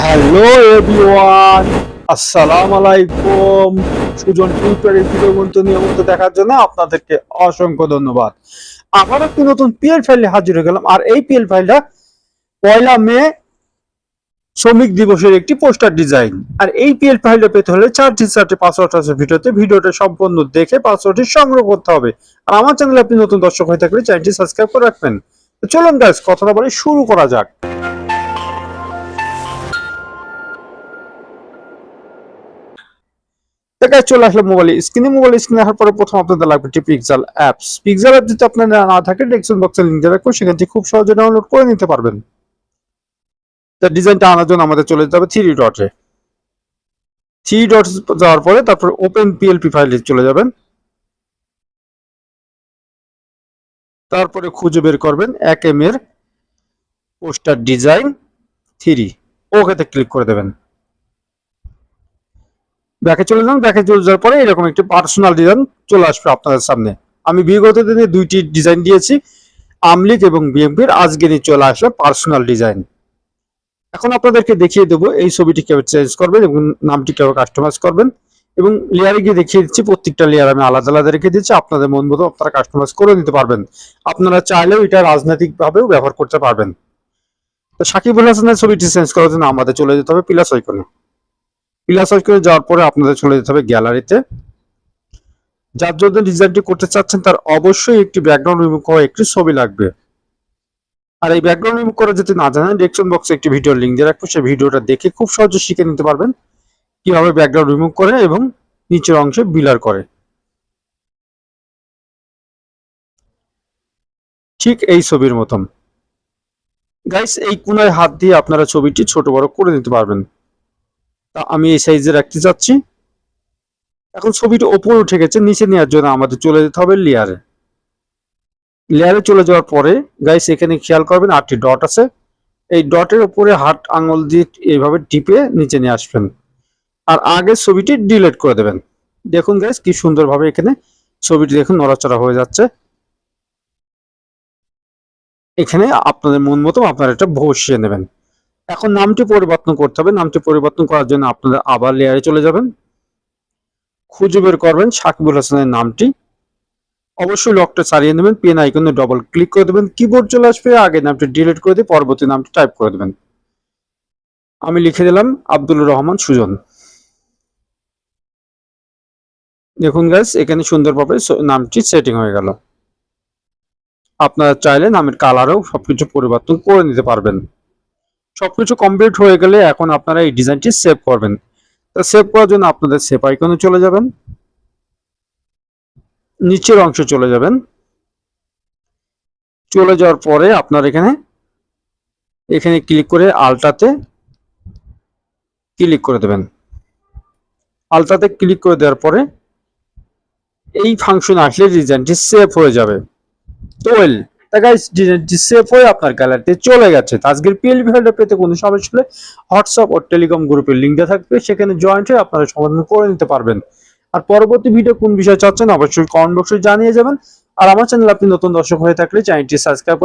Hello everyone আসসালামু আলাইকুম Sujan tutorial video মতো নিয়মিত দেখার জন্য আপনাদেরকে অসংখ্য ধন্যবাদ। আবার একটি নতুন পিএল ফাইলে হাজির হয়ে গেলাম। আর এই পিএল ফাইলটা পয়লা মে শ্রমিক দিবসের একটি পোস্টার ডিজাইন আর এই পিএল ফাইলটা পেতে হলে চারটি চারটি পাসওয়ার্ড আছে ভিডিওতে। ভিডিওটা সম্পূর্ণ দেখে পাসওয়ার্ডটি সংগ্রহ করতে হবে। আর আমার চ্যানেলে আপনি নতুন দর্শক হয়ে থাকলে চ্যানেলটি সাবস্ক্রাইব করে রাখবেন। চলুন গাইস কথাটা বলে শুরু করা যাক। দেখায় চলে আসলে মোবাইল স্ক্রিনে মোবাইল স্ক্রিনে আসার পরে প্রথম আপনাদের লাগবে একটি পিক্সেল অ্যাপস পিক্সেল অ্যাপ যদি আপনার না থাকে ডেস্কটপ বক্সে লিংক দেওয়া সেখান থেকে খুব সহজে ডাউনলোড করে নিতে পারবেন। তার ডিজাইনটা আনার জন্য আমাদের চলে যেতে হবে থ্রি ডটে থ্রি ডট যাওয়ার পরে তারপর ওপেন পিএলপি ফাইলে চলে যাবেন। তারপরে খুঁজে বের করবেন এক এম এর পোস্টার ডিজাইন থ্রি ওকেতে ক্লিক করে দেবেন। ব্যাকে চলে যান, ব্যাকে চলে যাওয়ার পরে এরকম একটি পার্সোনাল ডিজাইন চলে আসবে আপনাদের সামনে। আমি বিগত দিনে দুইটি ডিজাইন দিয়েছি, আমলিক এবং বিএমপির। আজকে নিয়ে চলে আসবে পার্সোনাল ডিজাইন এখন আপনাদেরকে দেখিয়ে দেবো এই ছবিটি কীভাবে চেঞ্জ করবেন এবং নামটি কীভাবে কাস্টমাইজ করবেন। এবং লেয়ারে গিয়ে দেখিয়ে দিচ্ছি, প্রত্যেকটা লেয়ার আমি আলাদা আলাদা রেখে দিচ্ছি আপনাদের মন মতো আপনারা কাস্টমাইজ করে নিতে পারবেন। আপনারা চাইলেও এটা রাজনৈতিক ভাবেও ব্যবহার করতে পারবেন। তো সাকিবুল হাসানের ছবিটি চেঞ্জ করার জন্য আমাদের চলে যেতে হবে প্লাস আইকনে প্লাস করে যাওয়ার পরে আপনাদের চলে যেতে হবে গ্যালারিতে যার জন্য ডিজাইনটি করতে চাচ্ছেন তার অবশ্যই একটি ব্যাকগ্রাউন্ড রিমুভ করা একটি ছবি লাগবে। আর এই ব্যাকগ্রাউন্ড রিমুভ করা যদি না জানেন ডেসক্রিপশন বক্সে একটি ভিডিও লিংক দিয়ে রাখব। সেই ভিডিওটা দেখে খুব সহজে শিখে নিতে পারবেন কীভাবে ব্যাকগ্রাউন্ড রিমুভ করে এবং নিচের অংশে বিলার করে। ঠিক এই ছবির মতন। গাইস এই কোনায় হাত দিয়ে আপনারা ছবিটি ছোট বড় করে নিতে পারবেন। তা আমি এই সাইজে রাখতে চাচ্ছি। এখন ছবিটা ওপরে উঠে গেছে, নিচে নেওয়ার জন্য আমাদের চলে যেতে হবে লেয়ারে লেয়ারে চলে যাওয়ার পরে গাইস এখানে খেয়াল করবেন আটটি ডট আছে। এই ডটের উপরে হাত আঙুল দিয়ে এইভাবে টিপে নিচে নিয়ে আসবেন। আর আগে ছবিটি ডিলিট করে দেবেন। দেখুন গাইস কি সুন্দরভাবে এখানে ছবিটি দেখুন, নড়াচড়া হয়ে যাচ্ছে। এখানে আপনাদের মন মতো আপনারা এটা বসিয়ে নেবেন। এখন নামটি পরিবর্তন করতে হবে। নামটি পরিবর্তন করার জন্য আপনারা আবার লেয়ারে চলে যাবেন। খুঁজে বের করবেন সাকিবুল হাসানের নামটি। অবশ্যই লকটা ছাড়িয়ে নেবেন পেন আইকনে ডবল ক্লিক করে দেবেন। কিবোর্ড চলে আসবে, আগে নামটি ডিলিট করে দিয়ে পরবর্তী নামটি টাইপ করে দেবেন। আমি লিখে দিলাম আব্দুল রহমান সুজন। দেখুন গাইস এখানে সুন্দরভাবে নামটি সেটিং হয়ে গেল। আপনারা চাইলে নামের কালারও সবকিছু পরিবর্তন করে নিতে পারবেন। সবকিছু কমপ্লিট হয়ে গেলে এখন আপনারা এই ডিজাইনটি সেভ করবেন। তো সেভ করার জন্য আপনাদের সেভ আইকনে চলে যাবেন। নিচের অংশে চলে যাবেন। চলে যাওয়ার পরে আপনার এখানে এখানে ক্লিক করে আলটাতে ক্লিক করে দেবেন। আলটাতে ক্লিক করে দেওয়ার পরে এই ফাংশন আসলে ডিজাইনটি সেভ হয়ে যাবে। তো ওয়েল গাইস সেভ হয়ে আপনার গ্যালারিতে চলে আজকের পেতে কোনো সমস্যা হোয়াটসঅ্যাপ গ্রুপের থাকবে, সেখানে জয়েন্ট হয়ে আপনারা সমাধান করে নিতে পারবেন। আর পরবর্তী ভিডিও কোন বিষয়ে অবশ্যই জানিয়ে যাবেন। আর আমার নতুন দর্শক হয়ে থাকলে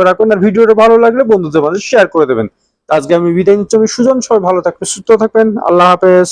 রাখবেন, আর ভিডিওটা ভালো লাগলে বন্ধুদের শেয়ার করে দেবেন। আজকে আমি নিচ্ছি, আমি সুজন, সবাই ভালো থাকবেন, সুস্থ থাকবেন, আল্লাহ হাফেজ।